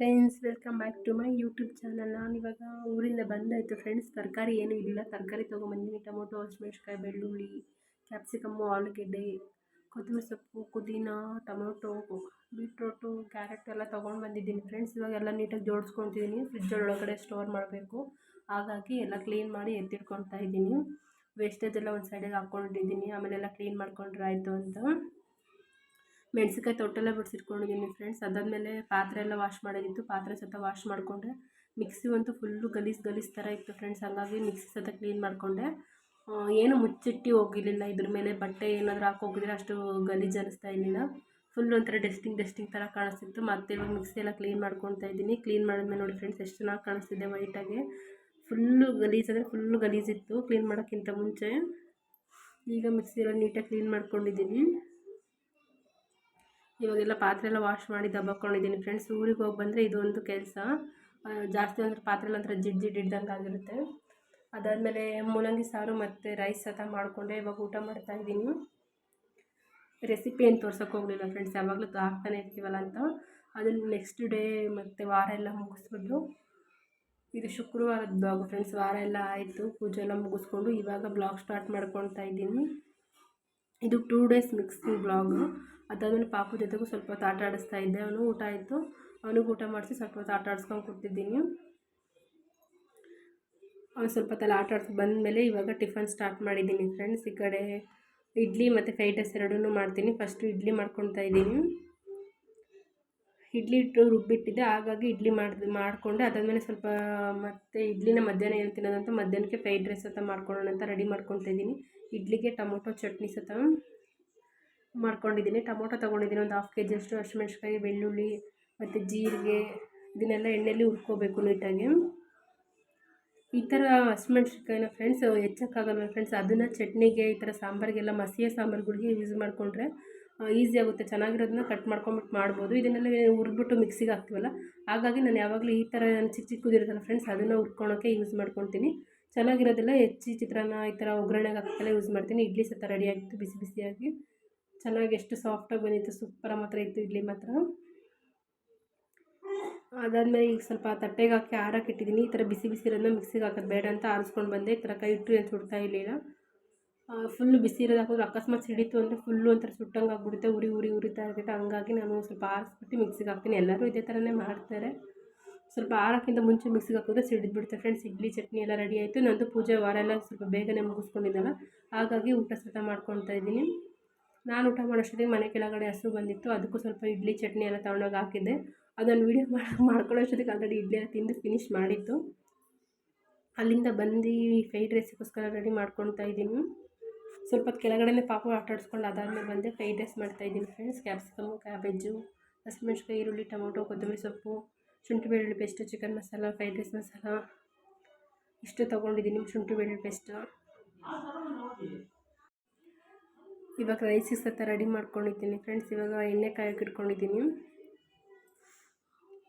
Friends welcome back to my YouTube channel ನಾನು ಇವಾಗ ಊರಿಂದ ಬಂದಾಯಿತು ಫ್ರೆಂಡ್ಸ್ ತರಕಾರಿ ಏನೂ ಇಲ್ಲ. ತರಕಾರಿ ತೊಗೊಂಬಂದಿನಿ. ಟೊಮೊಟೊ ಹಸಿಮೆಣ್ಸಿಕಾಯಿ ಬೆಳ್ಳುಳ್ಳಿ ಕ್ಯಾಪ್ಸಿಕಮ್ಮು ಆಲೂಗೆಡ್ಡೆ, ಕೊತ್ತಂಬರಿ ಸೊಪ್ಪು, ಪುದೀನ, ಟೊಮೊಟೊ ಬೀಟ್ರೋಟು ಕ್ಯಾರೆಟ್ ಎಲ್ಲ ತೊಗೊಂಡು ಬಂದಿದ್ದೀನಿ ಫ್ರೆಂಡ್ಸ್ ಇವಾಗ ಎಲ್ಲ ನೀಟಾಗಿ ಜೋಡಿಸ್ಕೊತಿದ್ದೀನಿ ಫ್ರಿಜ್ ಒಳಗಡೆ ಸ್ಟೋರ್ ಮಾಡಬೇಕು. ಹಾಗಾಗಿ ಎಲ್ಲ ಕ್ಲೀನ್ ಮಾಡಿ ಎತ್ತಿಟ್ಕೊತಾ ಇದ್ದೀನಿ. ವೇಸ್ಟೇಜ್ ಎಲ್ಲ ಒಂದು ಸೈಡಿಗೆ ಹಾಕ್ಕೊಂಡಿದ್ದೀನಿ. ಆಮೇಲೆಲ್ಲ ಕ್ಲೀನ್ ಮಾಡ್ಕೊಂಡ್ರೆ ಆಯಿತು ಅಂತ. ಮೆಣ್ಸಿನ್ಕಾಯಿ ತೊಟ್ಟೆಲ್ಲ ಬಿಡಿಸಿಟ್ಕೊಂಡಿದ್ದೀನಿ ಫ್ರೆಂಡ್ಸ್ ಅದಾದಮೇಲೆ ಪಾತ್ರೆ ಎಲ್ಲ ವಾಶ್ ಮಾಡೋದಿತ್ತು ಪಾತ್ರೆ ಸತ ವಾಶ್ ಮಾಡಿಕೊಂಡೆ. ಮಿಕ್ಸಿ ಅಂತೂ ಫುಲ್ಲು ಗಲೀಜು ಗಲೀಜು ಥರ ಇತ್ತು ಫ್ರೆಂಡ್ಸ್ ಹಂಗಾಗಿ ಮಿಕ್ಸಿ ಸತ ಕ್ಲೀನ್ ಮಾಡಿಕೊಂಡೆ. ಏನು ಮುಚ್ಚಿಟ್ಟು ಹೋಗಿರಲಿಲ್ಲ. ಇದ್ರ ಮೇಲೆ ಬಟ್ಟೆ ಏನಾದರೂ ಹಾಕೋಗಿದ್ರೆ ಅಷ್ಟು ಗಲೀಜು ಅನಿಸ್ತಾ ಇರಲಿಲ್ಲ. ಫುಲ್ ಒಂಥರ ಡಸ್ಟಿಂಗ್ ಡಸ್ಟಿಂಗ್ ಥರ ಕಾಣಿಸ್ತಿತ್ತು. ಮತ್ತೆ ಇವಾಗ ಮಿಕ್ಸಿ ಎಲ್ಲ ಕ್ಲೀನ್ ಮಾಡ್ಕೊತಾ ಇದ್ದೀನಿ. ಕ್ಲೀನ್ ಮಾಡಿದ್ಮೇಲೆ ನೋಡಿ ಫ್ರೆಂಡ್ಸ್ ಎಷ್ಟು ಚೆನ್ನಾಗಿ ಕಾಣಿಸ್ತಿದೆ ವೈಟಾಗಿ ಫುಲ್ಲು ಗಲೀಜು ಅಂದರೆ ಫುಲ್ಲು ಗಲೀಜಿತ್ತು ಕ್ಲೀನ್ ಮಾಡೋಕ್ಕಿಂತ ಮುಂಚೆ ಈಗ ಮಿಕ್ಸಿ ಎಲ್ಲ ನೀಟಾಗಿ ಕ್ಲೀನ್ ಮಾಡ್ಕೊಂಡಿದ್ದೀನಿ. ಇವಾಗೆಲ್ಲ ಪಾತ್ರೆ ಎಲ್ಲ ವಾಶ್ ಮಾಡಿ ದಬ್ಬಾಕೊಂಡಿದ್ದೀನಿ ಫ್ರೆಂಡ್ಸ್ ಊರಿಗೆ ಹೋಗಿ ಬಂದರೆ ಇದೊಂದು ಕೆಲಸ. ಜಾಸ್ತಿ ಅಂದರೆ ಪಾತ್ರೆ ಒಂಥರ ಜಿಡ್ ಜಿಡ್ ಹಿಡ್ದಂಗೆ ಆಗಿರುತ್ತೆ. ಅದಾದಮೇಲೆ ಮೂಲಂಗಿ ಸಾರು ಮತ್ತು ರೈಸ್ ಸತ ಮಾಡಿಕೊಂಡೆ. ಇವಾಗ ಊಟ ಮಾಡ್ತಾ ಇದ್ದೀನಿ. ರೆಸಿಪಿ ಏನು ತೋರ್ಸೋಕೆ ಹೋಗಲಿಲ್ಲ ಫ್ರೆಂಡ್ಸ್ ಯಾವಾಗಲೂ ಹಾಕ್ತಾನೆ ಇರ್ತೀವಲ್ಲ ಅಂತ. ಅದನ್ನು ನೆಕ್ಸ್ಟ್ ಡೇ ಮತ್ತು ವಾರ ಎಲ್ಲ ಮುಗಿಸ್ಬಿಟ್ಟು ಇದು ಶುಕ್ರವಾರದ ಬ್ಲಾಗ್ ಫ್ರೆಂಡ್ಸ್ ವಾರ ಎಲ್ಲ ಆಯಿತು. ಪೂಜೆ ಎಲ್ಲ ಮುಗಿಸ್ಕೊಂಡು ಇವಾಗ ಬ್ಲಾಗ್ ಸ್ಟಾರ್ಟ್ ಮಾಡ್ಕೊತಾ ಇದ್ದೀನಿ. ಇದು ಟೂ ಡೇಸ್ ಮಿಕ್ಸಿಂಗ್ ಬ್ಲಾಗು. ಅದಾದಮೇಲೆ ಪಾಪು ಜೊತೆಗೂ ಸ್ವಲ್ಪ ಹೊತ್ತು ಆಟ ಆಡಿಸ್ತಾ ಇದ್ದೆ. ಅವನು ಊಟ ಆಯಿತು. ಅವನಿಗೆ ಊಟ ಮಾಡಿಸಿ ಸ್ವಲ್ಪ ಹೊತ್ತು ಆಟ ಆಡಿಸ್ಕೊಂಡು ಅವನು ಸ್ವಲ್ಪ ಹೊತ್ತಲ್ಲಿ ಆಟ ಆಡ್ಸಿ ಬಂದಮೇಲೆ ಇವಾಗ ಟಿಫನ್ ಸ್ಟಾರ್ಟ್ ಮಾಡಿದ್ದೀನಿ ಫ್ರೆಂಡ್ಸ್. ಈ ಕಡೆ ಇಡ್ಲಿ ಮತ್ತು ಫ್ರೈಡ್ ರೈಸ್ ಎರಡೂ ಮಾಡ್ತೀನಿ. ಫಸ್ಟು ಇಡ್ಲಿ ಮಾಡ್ಕೊತಾ ಇದ್ದೀನಿ. ಇಡ್ಲಿ ಇಟ್ಟು ರುಬ್ಬಿಟ್ಟಿದ್ದೆ. ಹಾಗಾಗಿ ಇಡ್ಲಿ ಮಾಡಿ ಮಾಡಿಕೊಂಡೆ. ಅದಾದಮೇಲೆ ಸ್ವಲ್ಪ ಮತ್ತು ಇಡ್ಲಿನ ಮಧ್ಯಾಹ್ನ ಏನು ತಿನ್ನೋದಂತ ಮಧ್ಯಾಹ್ನಕ್ಕೆ ಫ್ರೈಡ್ ರೈಸ್ ಅಂತ ಮಾಡ್ಕೊಳ್ಳೋಣ ಅಂತ ರೆಡಿ ಮಾಡ್ಕೊತಾ ಇದ್ದೀನಿ. ಇಡ್ಲಿಗೆ ಟೊಮೊಟೊ ಚಟ್ನಿ ಸತ ಮಾಡ್ಕೊಂಡಿದ್ದೀನಿ. ಟೊಮೊಟೊ ತೊಗೊಂಡಿದ್ದೀನಿ. ಒಂದು ಹಾಫ್ ಕೆ ಜಿಯಷ್ಟು ಹಸಿಮೆಣ್ಸಿಕಾಯಿ ಬೆಳ್ಳುಳ್ಳಿ ಮತ್ತು ಜೀರಿಗೆ, ಇದನ್ನೆಲ್ಲ ಎಣ್ಣೆಯಲ್ಲಿ ಹುರ್ಕೋಬೇಕು ನೀಟಾಗಿ. ಈ ಥರ ಹಸಿಮೆಣ್ಸಿನ್ಕಾಯಿನ ಫ್ರೆಂಡ್ಸ್ ಹೆಚ್ಚಕ್ಕಾಗಲ್ಲ ಫ್ರೆಂಡ್ಸ್ ಅದನ್ನು ಚಟ್ನಿಗೆ, ಈ ಥರ ಸಾಂಬಾರಿಗೆಲ್ಲ ಮಸಿಯ ಸಾಂಬಾರುಗಳಿಗೆ ಯೂಸ್ ಮಾಡಿಕೊಂಡ್ರೆ ಈಸಿ ಆಗುತ್ತೆ. ಚೆನ್ನಾಗಿರೋದನ್ನ ಕಟ್ ಮಾಡ್ಕೊಂಬಿಟ್ಟು ಮಾಡ್ಬೋದು. ಇದನ್ನೆಲ್ಲ ಹುರಿದ್ಬಿಟ್ಟು ಮಿಕ್ಸಿಗೆ ಹಾಕ್ತೀವಲ್ಲ? ಹಾಗಾಗಿ ನಾನು ಯಾವಾಗಲೂ ಈ ಥರ ಚಿಕ್ಕ ಚಿಕ್ಕದಿರುತ್ತಲ್ಲ ಫ್ರೆಂಡ್ಸ್ ಅದನ್ನು ಹುರ್ಕೊಳೋಕ್ಕೆ ಯೂಸ್ ಮಾಡ್ಕೊತೀನಿ. ಚೆನ್ನಾಗಿರೋದೆಲ್ಲ. ಹೆಚ್ಚಿ ಚಿತ್ರಾನ್ನ ಈ ಥರ ಒಗ್ಗರಣೆಗೆ ಹಾಕ್ತೆಲ್ಲ ಯೂಸ್ ಮಾಡ್ತೀನಿ. ಇಡ್ಲಿ ಸಹ ರೆಡಿಯಾಗಿತ್ತು ಬಿಸಿ ಬಿಸಿಯಾಗಿ. ಚೆನ್ನಾಗಿ ಎಷ್ಟು ಸಾಫ್ಟಾಗಿ ಬಂದಿತ್ತು ಸೂಪರ ಮಾತ್ರ ಇತ್ತು ಇಡ್ಲಿ ಮಾತ್ರ. ಅದಾದಮೇಲೆ ಈಗ ಸ್ವಲ್ಪ ತಟ್ಟೆಗೆ ಹಾಕಿ ಆರಕ್ಕೆ ಇಟ್ಟಿದ್ದೀನಿ. ಈ ಥರ ಬಿಸಿ ಬಿಸಿ ಇರೋದನ್ನ ಮಿಕ್ಸಿಗೆ ಹಾಕೋದು ಬೇಡ ಅಂತ ಆರಿಸ್ಕೊಂಡು ಬಂದೆ. ಈ ಥರ ಕೈ ಇಟ್ಟು ಏನು ಸುಡ್ತಾ ಇರಲಿಲ್ಲ. ಫುಲ್ಲು ಬಿಸಿ ಇರೋದು ಹಾಕಿದ್ರೆ ಅಕಸ್ಮಾತ್ ಸಿಡಿತು ಅಂದರೆ ಫುಲ್ಲು ಒಂಥರ ಸುಟ್ಟಂಗೆ ಆಗ್ಬಿಡುತ್ತೆ. ಉರಿ ಉರಿ, ಉರಿತಾ ಇರ್ತೈತೆ. ಹಂಗಾಗಿ ನಾನು ಸ್ವಲ್ಪ ಆರಿಸ್ಬಿಟ್ಟು ಮಿಕ್ಸಿಗೆ ಹಾಕ್ತೀನಿ. ಎಲ್ಲರೂ ಇದೇ ಥರನೇ ಮಾಡ್ತಾರೆ. ಸ್ವಲ್ಪ ಆರೋಕ್ಕಿಂತ ಮುಂಚೆ ಮಿಕ್ಸಿಗೆ ಹಾಕಿದ್ರೆ ಸಿಡಿದು ಬಿಡುತ್ತೆ ಫ್ರೆಂಡ್ಸ್ ಇಡ್ಲಿ, ಚಟ್ನಿ ಎಲ್ಲ ರೆಡಿ ಆಯಿತು. ನಂದು ಪೂಜೆ ವಾರ ಎಲ್ಲ ಸ್ವಲ್ಪ ಬೇಗನೆ ಮುಗಿಸ್ಕೊಂಡಿದ್ದಲ್ಲ. ಹಾಗಾಗಿ ಊಟ ಸತ ಮಾಡ್ಕೊತಾ ಇದ್ದೀನಿ. ನಾನು ಊಟ ಮಾಡೋಷ್ಟೊತ್ತಿಗೆ ಮನೆ ಕೆಳಗಡೆ ಹಸು ಬಂದಿತ್ತು. ಅದಕ್ಕೂ ಸ್ವಲ್ಪ ಇಡ್ಲಿ, ಚಟ್ನಿ ಎಲ್ಲ ತೊಗೊಂಡೋಗಿ ಹಾಕಿದ್ದೆ. ಅದನ್ನು ವೀಡಿಯೋ ಮಾಡಿ ಅಷ್ಟೊತ್ತಿಗೆ ಆಲ್ರೆಡಿ ಇಡ್ಲಿ ತಿಂದು ಫಿನಿಶ್ ಮಾಡಿತ್ತು ಅಲ್ಲಿಂದ ಬಂದು ಫ್ರೈಡ್ ರೈಸಿಗೋಸ್ಕರ ರೆಡಿ ಮಾಡ್ಕೊತಾ ಇದ್ದೀನಿ. ಸ್ವಲ್ಪ ಕೆಳಗಡೆನೇ ಕೆಳಗಡೆ ಪಾಪ ಆಟ ಆಡಿಸ್ಕೊಂಡು ಅದಾದಮೇಲೆ ಬಂದೆ ಫ್ರೈಡ್ ರೈಸ್ ಮಾಡ್ತಾಯಿದ್ದೀನಿ ಫ್ರೆಂಡ್ಸ್ ಕ್ಯಾಪ್ಸಿಕಮ್ ಕ್ಯಾಬೇಜು ಹಸಿಮೆಣ್ಸಿಕಾಯಿ ಈರುಳ್ಳಿ, ಟೊಮೊಟೊ, ಕೊತ್ತಂಬರಿ ಸೊಪ್ಪು ಶುಂಠಿ ಬೆಳ್ಳುಳ್ಳಿ paste chicken masala fried rice masala ಇಷ್ಟು ತೊಗೊಂಡಿದ್ದೀನಿ ಶುಂಠಿ ಬೆಳ್ಳುಳ್ಳಿ ಪೇಸ್ಟು ಇವಾಗ ರೈಸಿಗೆ ಸತ್ತ ರೆಡಿ ಮಾಡ್ಕೊಂಡಿದ್ದೀನಿ ಫ್ರೆಂಡ್ಸ್ ಇವಾಗ ಎಣ್ಣೆ ಕಾಯಕ್ಕೆ ಇಟ್ಕೊಂಡಿದ್ದೀನಿ.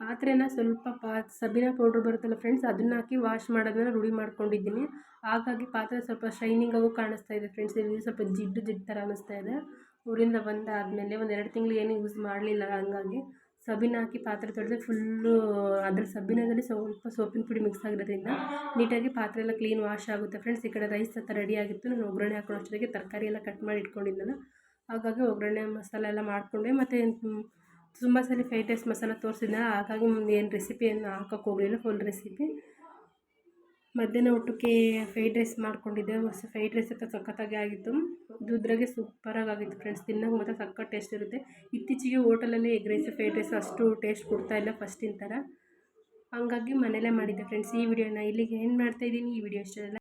ಪಾತ್ರೆನ ಸ್ವಲ್ಪ ಪಾ, ಸಬಿನ ಪೌಡ್ರ್ ಬರುತ್ತಲ್ಲ ಫ್ರೆಂಡ್ಸ್ ಅದನ್ನ ಹಾಕಿ ವಾಶ್ ಮಾಡೋದನ್ನ ರೂಢಿ ಮಾಡ್ಕೊಂಡಿದ್ದೀನಿ. ಹಾಗಾಗಿ ಪಾತ್ರೆ ಸ್ವಲ್ಪ ಶೈನಿಂಗಾಗೂ ಕಾಣಿಸ್ತಾ ಇದೆ ಫ್ರೆಂಡ್ಸ್ ಇಲ್ಲಿ ಸ್ವಲ್ಪ ಜಿಡ್ಡು ಜಿಡ್ಡು ಥರ ಅನ್ನಿಸ್ತಾ ಇದೆ. ಊರಿಂದ ಬಂದಾದಮೇಲೆ ಒಂದು ಎರಡು ತಿಂಗಳು ಏನು ಯೂಸ್ ಮಾಡಲಿಲ್ಲ ಹಂಗಾಗಿ. ಸಬೀನ ಹಾಕಿ ಪಾತ್ರೆ ತೊಳೆದ್ರೆ ಫುಲ್ಲು ಅದ್ರ ಸಬೀನದಲ್ಲಿ ಸ್ವಲ್ಪ ಸೋಪಿನ ಪುಡಿ ಮಿಕ್ಸ್ ಆಗಿರೋದ್ರಿಂದ ನೀಟಾಗಿ ಪಾತ್ರೆ ಎಲ್ಲ ಕ್ಲೀನ್ ವಾಶ್ ಆಗುತ್ತೆ. ಫ್ರೆಂಡ್ಸ್ ಈ ಕಡೆ ರೈಸ್ ಸತ್ತ ರೆಡಿ ಆಗಿತ್ತು. ನಾನು ಒಗ್ಗರಣೆ ಹಾಕೊಂಡು ಅಷ್ಟೊತ್ತಿಗೆ ತರಕಾರಿ ಎಲ್ಲ ಕಟ್ ಮಾಡಿ ಇಟ್ಕೊಂಡಿದ್ದೆನಲ್ಲ, ಹಾಗಾಗಿ ಒಗ್ಗರಣೆ ಮಸಾಲೆ ಎಲ್ಲ ಮಾಡಿಕೊಂಡೆ. ಮತ್ತು ತುಂಬ ಸಲ ಫ್ರೈಡ್ ರೈಸ್ ಮಸಾಲ ತೋರಿಸಿದ್ದೆ ಹಾಗಾಗಿ ಏನು ರೆಸಿಪಿ ಏನು ಹಾಕೋಕ್ಕೆ ಹೋಗಲಿಲ್ಲ ಫುಲ್ ರೆಸಿಪಿ ಮಧ್ಯಾಹ್ನ ಊಟಕ್ಕೆ ಫ್ರೈಡ್ ರೈಸ್ ಮಾಡಿಕೊಂಡಿದ್ದೆ. ಹೊಸ ಫ್ರೈಡ್ ರೈಸ್ ಅಂತ ಸಖತ್ತಾಗಿ ಆಗಿತ್ತು. ದುದ್ರಾಗೆ ಸೂಪರಾಗಿ ಆಗಿತ್ತು ಫ್ರೆಂಡ್ಸ್ ತಿನ್ನೋಕೆ ಮಾತ್ರ ಸಖತ್ ಟೇಸ್ಟ್ ಇರುತ್ತೆ. ಇತ್ತೀಚೆಗೆ ಹೋಟೆಲಲ್ಲಿ ಎಗ್ ರೈಸ್ ಫ್ರೈಡ್ ರೈಸ್ ಅಷ್ಟು ಟೇಸ್ಟ್ ಕೊಡ್ತಾ ಇಲ್ಲ ಫಸ್ಟಿನ ಥರ ಹಂಗಾಗಿ ಮನೇಲೇ ಮಾಡಿದ್ದೆ ಫ್ರೆಂಡ್ಸ್ ಈ ವಿಡಿಯೋನ ಇಲ್ಲಿಗೆ ಏನು ಮಾಡ್ತಾಯಿದ್ದೀನಿ ಈ ವಿಡಿಯೋ ಇಷ್ಟ